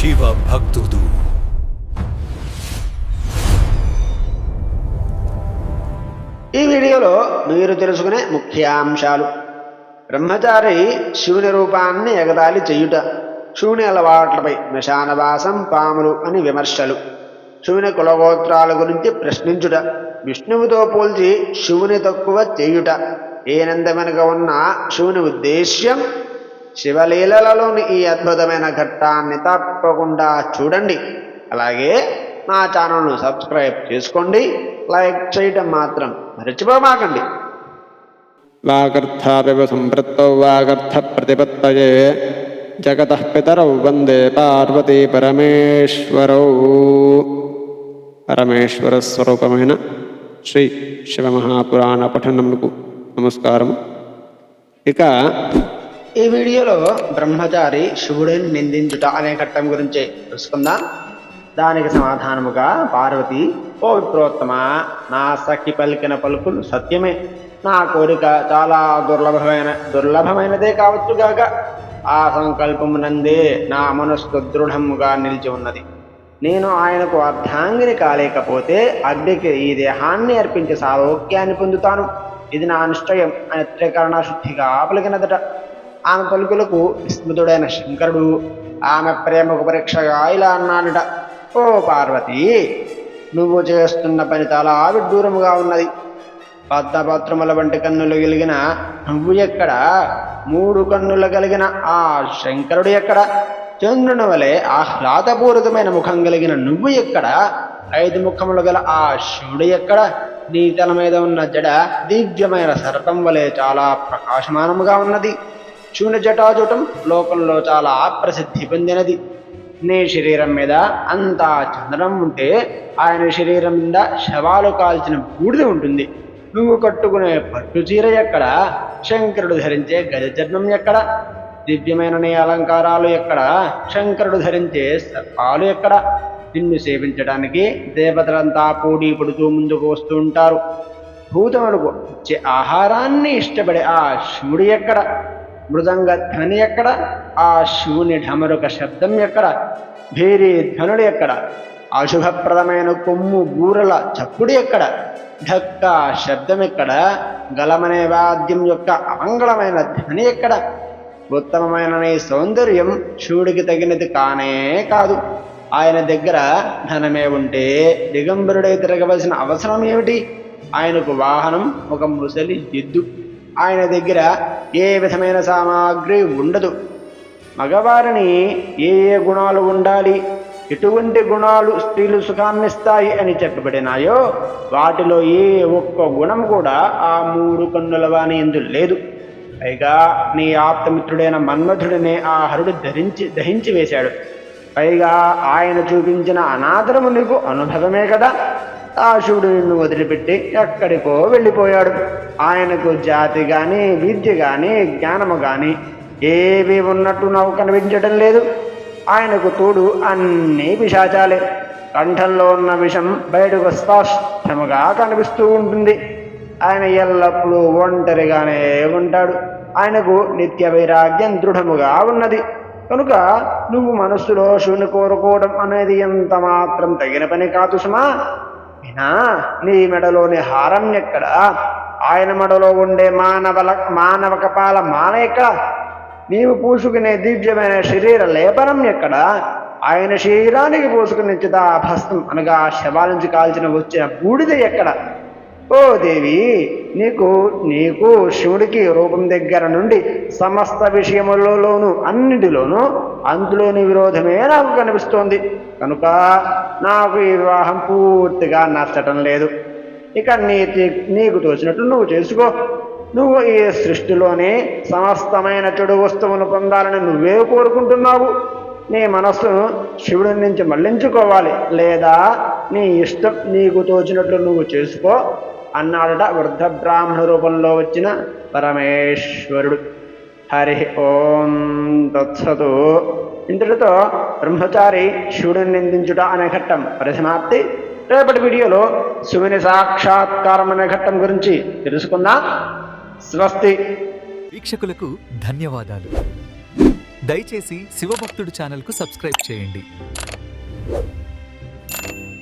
శివ భక్తుడు ఈ వీడియోలో మీరు తెలుసుకునే ముఖ్యాంశాలు బ్రహ్మచారి శివుని రూపాన్ని ఎగదాలి చెయ్యుట శివుని అలవాట్లపై శ్మశానవాసం పాములు అని విమర్శలు శివుని కులగోత్రాల గురించి ప్రశ్నించుట విష్ణువుతో పోల్చి శివుని తక్కువ చేయుట ఏనంద వెనుక ఉన్న శివుని ఉద్దేశ్యం శివలీలలలోని ఈ అద్భుతమైన ఘట్టాన్ని తప్పకుండా చూడండి. అలాగే నా ఛానల్ను సబ్స్క్రైబ్ చేసుకోండి. లైక్ చేయటం మాత్రం మరచిపోమాకండి. వాగర్థాపివ సంపృత్తౌ వాగర్థ ప్రతిపత్తయే జగత పితరౌ వందే పార్వతీ పరమేశ్వరౌ. పరమేశ్వర స్వరూపమైన శ్రీ శివమహాపురాణ పఠనములకు నమస్కారము. ఇక ఈ వీడియోలో బ్రహ్మచారి శివుడిని నిందించుట అనే ఘట్టం గురించి తెలుసుకుందాం. దానికి సమాధానముగా పార్వతి ఓ విప్రోత్తమ నా సఖి పలికిన పలుకులు సత్యమే. నా కోరిక చాలా దుర్లభమైన దుర్లభమైనదే కావచ్చుగాక ఆ సంకల్పమునందే నా మనస్సు దృఢముగా నిలిచి ఉన్నది. నేను ఆయనకు అర్ధాంగిని కాలేకపోతే అగ్నికి ఈ దేహాన్ని అర్పించి సారోగ్యాన్ని పొందుతాను. ఇది నా నిశ్చయం అని త్రికరణ శుద్ధిగా పలికినదట. ఆమె పలుకులకు విస్మృతుడైన శంకరుడు ఆమె ప్రేమకు పరీక్షగా ఇలా అన్నాడట ఓ పార్వతి నువ్వు చేస్తున్న పని చాలా విడ్డూరముగా ఉన్నది. పద్మపత్రముల వంటి కన్నులు కలిగిన నువ్వు ఎక్కడ? మూడు కన్నులు కలిగిన ఆ శంకరుడు ఎక్కడ? చంద్రుని వలె ఆహ్లాదపూరితమైన ముఖం కలిగిన నువ్వు ఎక్కడ? ఐదు ముఖములు గల ఆ శివుడు ఎక్కడ? నీ తల మీద ఉన్న జడ దివ్యమైన సర్పం వలె చాలా ప్రకాశమానముగా ఉన్నది. శివుని జటాజుటం లోకంలో చాలా ప్రసిద్ధి పొందినది. నీ శరీరం మీద అంతా చందనం ఉంటే ఆయన శరీరం మీద శవాలు కాల్చిన బూడిద ఉంటుంది. నువ్వు కట్టుకునే పట్టు చీర ఎక్కడ? శంకరుడు ధరించే గజచర్ణం ఎక్కడ? దివ్యమైన నీ అలంకారాలు ఎక్కడ? శంకరుడు ధరించే సర్పాలు ఎక్కడ? నిన్ను సేవించడానికి దేవతలంతా పోటీ పడుతూ ముందుకు వస్తూ ఉంటారు. భూతములకు ఇచ్చే ఆహారాన్ని ఇష్టపడే ఆ శివుడు ఎక్కడ? మృదంగ ధ్వని ఎక్కడ? ఆ శివుని ఢమరుక శబ్దం ఎక్కడ? భేరీ ధ్వనుడు ఎక్కడ? అశుభప్రదమైన కొమ్ము బూరల చప్పుడు ఎక్కడ? ఢక్క శబ్దం ఎక్కడ? గలమనే వాద్యం యొక్క అమంగళమైన ధ్వని ఎక్కడ? ఉత్తమమైన నీ సౌందర్యం శివుడికి తగినది కానే కాదు. ఆయన దగ్గర ధనమే ఉంటే దిగంబరుడై తిరగవలసిన అవసరం ఏమిటి? ఆయనకు వాహనం ఒక ముసలి ఎద్దు. ఆయన దగ్గర ఏ విధమైన సామాగ్రి ఉండదు. మగవారిని ఏ ఏ గుణాలు ఉండాలి? ఎటువంటి గుణాలు స్త్రీలు సుఖాన్నిస్తాయి అని చెప్పబడినాయో వాటిలో ఏ ఒక్క గుణం కూడా ఆ మూడు కన్నుల వాణి ఎందు లేదు. పైగా నీ ఆప్తమిత్రుడైన మన్మధుడినే ఆ హరుడు ధరించి దహించి వేశాడు. పైగా ఆయన చూపించిన అనాదరము నీకు అనుభవమే కదా? ఆ శివుడు నిన్ను వదిలిపెట్టి ఎక్కడికో వెళ్ళిపోయాడు. ఆయనకు జాతి కానీ విద్య కానీ జ్ఞానము కానీ ఏవి ఉన్నట్టు నాకు కనిపించడం లేదు. ఆయనకు తోడు అన్నీ పిశాచాలే. కంఠంలో ఉన్న విషం బయటకు స్పష్టముగా కనిపిస్తూ ఉంటుంది. ఆయన ఎల్లప్పుడూ ఒంటరిగానే ఉంటాడు. ఆయనకు నిత్య వైరాగ్యం దృఢముగా ఉన్నది. కనుక నువ్వు మనస్సులో శివుని కోరుకోవడం అనేది ఎంత మాత్రం తగిన పని కాదు సుమా. అయినా నీ మెడలోని హారం ఎక్కడ? ఆయన మెడలో ఉండే మానవల మానవ కపాల మాల ఎక్కడ? నీవు పూసుకునే దివ్యమైన శరీర లేపనం ఎక్కడ? ఆయన శరీరానికి పూసుకునే చితా అనగా శవాల నుంచి కాల్చిన వచ్చిన బూడిద ఎక్కడ? ఓ దేవి నీకు నీకు శివుడికి రూపం దగ్గర నుండి సమస్త విషయములలోనూ అన్నిటిలోనూ అందులోని విరోధమే నాకు కనిపిస్తోంది. కనుక నాకు ఈ వివాహం పూర్తిగా నచ్చటం లేదు. ఇక నీ నీకు తోచినట్టు నువ్వు చేసుకో. నువ్వు ఈ సృష్టిలోనే సమస్తమైన చెడు వస్తువును పొందాలని నువ్వే కోరుకుంటున్నావు. నీ మనస్సును శివుడి నుంచి మళ్ళించుకోవాలి. లేదా నీ ఇష్టం నీకు తోచినట్లు నువ్వు చేసుకో. అన్నాడట వృద్ధ బ్రాహ్మణ రూపంలో వచ్చిన పరమేశ్వరుడు. హరి ఓం తత్సతు. ఇంతటితో బ్రహ్మచారి శివుడిని నిందించుట అనే ఘట్టం పరిసమాప్తి. రేపటి వీడియోలో శివుని సాక్షాత్కారం అనే ఘట్టం గురించి తెలుసుకుందాం. స్వస్తి. వీక్షకులకు ధన్యవాదాలు. దయచేసి శివభక్తుడు ఛానల్కు సబ్స్క్రైబ్ చేయండి.